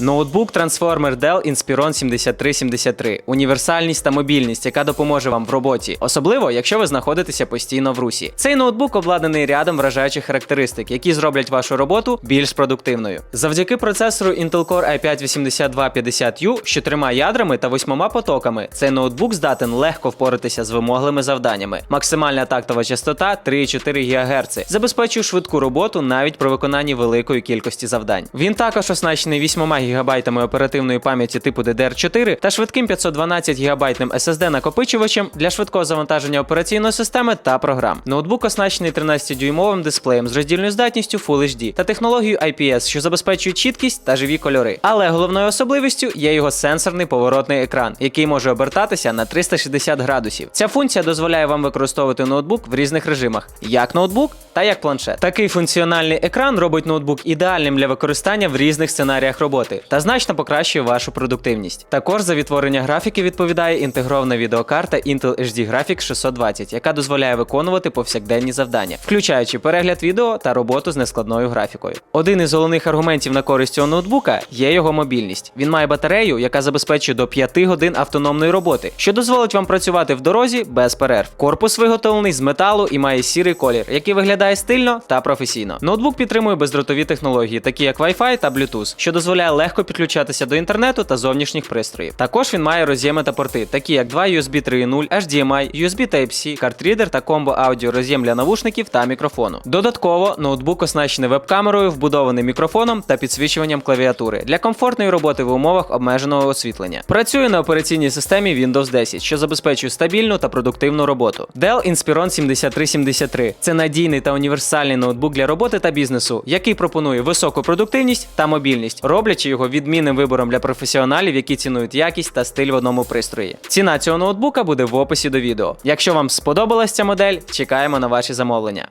Ноутбук Transformer Dell Inspiron 7373. Універсальність та мобільність, яка допоможе вам в роботі, особливо якщо ви знаходитеся постійно в русі. Цей ноутбук обладнаний рядом вражаючих характеристик, які зроблять вашу роботу більш продуктивною. Завдяки процесору Intel Core i5-8250U з чотирма ядрами та восьмома потоками, цей ноутбук здатен легко впоратися з вимоглими завданнями. Максимальна тактова частота 3,4 ГГц забезпечує швидку роботу навіть при виконанні великої кількості завдань. Він також оснащений 8 ГБ оперативної пам'яті типу DDR4 та швидким 512 ГБ SSD накопичувачем для швидкого завантаження операційної системи та програм. Ноутбук оснащений 13-дюймовим дисплеєм з роздільною здатністю Full HD та технологією IPS, що забезпечує чіткість та живі кольори. Але головною особливістю є його сенсорний поворотний екран, який може обертатися на 360 градусів. Ця функція дозволяє вам використовувати ноутбук в різних режимах, як ноутбук та як планшет. Такий функціональний екран робить ноутбук ідеальним для використання в різних сценаріях роботи та значно покращує вашу продуктивність. Також за відтворення графіки відповідає інтегрована відеокарта Intel HD Graphics 620, яка дозволяє виконувати повсякденні завдання, включаючи перегляд відео та роботу з нескладною графікою. Один із головних аргументів на користь цього ноутбука є його мобільність. Він має батарею, яка забезпечує до 5 годин автономної роботи, що дозволить вам працювати в дорозі без перерв. Корпус виготовлений з металу і має сірий колір, який виглядає стильно та професійно. Ноутбук підтримує бездротові технології, такі як Wi-Fi та Bluetooth, що дозволяє легко підключатися до інтернету та зовнішніх пристроїв. Також він має роз'єми та порти, такі як 2 USB 3.0, HDMI, USB Type-C, картрідер та комбо аудіо роз'єм для навушників та мікрофону. Додатково ноутбук оснащений веб-камерою, вбудованим мікрофоном та підсвічуванням клавіатури для комфортної роботи в умовах обмеженого освітлення. Працює на операційній системі Windows 10, що забезпечує стабільну та продуктивну роботу. Dell Inspiron 7373 – це надійний та універсальний ноутбук для роботи та бізнесу, який пропонує високу продуктивність та мобільність, роблячи його відмінним вибором для професіоналів, які цінують якість та стиль в одному пристрої. Ціна цього ноутбука буде в описі до відео. Якщо вам сподобалась ця модель, чекаємо на ваші замовлення.